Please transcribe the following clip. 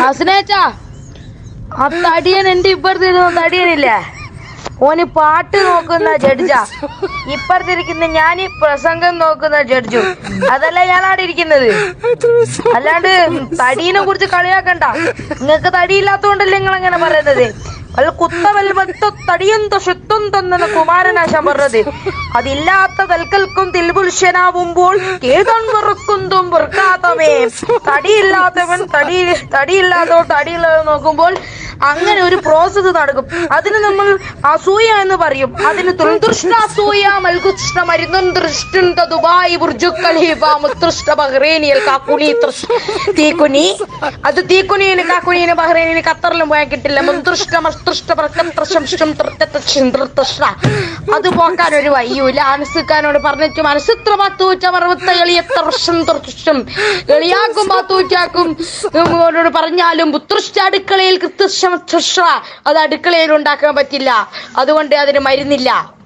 ഹസനേച്ചാ ആ തടിയൻ എന്റെ ഇപ്പുറത്തിരുന്ന തടിയനില്ലേ? ഓന് പാട്ട് നോക്കുന്ന ജഡ്ജ. ഇപ്പുറത്തിരിക്കുന്ന ഞാൻ ഈ പ്രസംഗം നോക്കുന്ന ജഡ്ജു. അതല്ല അവിടെ ഇരിക്കുന്നത്. അല്ലാണ്ട് തടീനെ കുറിച്ച് കളിയാക്കണ്ട. നിങ്ങൾക്ക് തടിയില്ലാത്തോണ്ടല്ലേ നിങ്ങൾ അങ്ങനെ പറയുന്നത്. അല്ല കുത്തവൽവത്ത തടിയന്ത ശുദ്ധം തന്നെന്ന് കുമാരനാശം പറഞ്ഞത്. അതില്ലാത്ത തൽക്കൽക്കും തിൽപുൽഷനാവുമ്പോൾ കേതൻ വെറുക്കാത്തമേ തടിയില്ലാത്തവൻ തടി തടിയില്ലാത്തവൻ തടിയില്ലാതെ നോക്കുമ്പോൾ അങ്ങനെ ഒരു പ്രോസസ്സ് നടക്കും. അതിന് നമ്മൾ അസൂയ എന്ന് പറയും. അതിന് അത് അത് പോക്കാൻ ഒരു വയ്യൂല അനസുക്കാനോട് പറഞ്ഞു മനസ്സിത്ര പത്തൂച്ച മറുപത്ത എളിയത്ര എളിയാക്കും പാത്തൂച്ചാക്കും പറഞ്ഞാലും അടുക്കളയിൽ കൃത്യശം അത് അടുക്കളയിൽ ഉണ്ടാക്കാൻ പറ്റില്ല. അതുകൊണ്ട് അതിന് മരുന്നില്ല.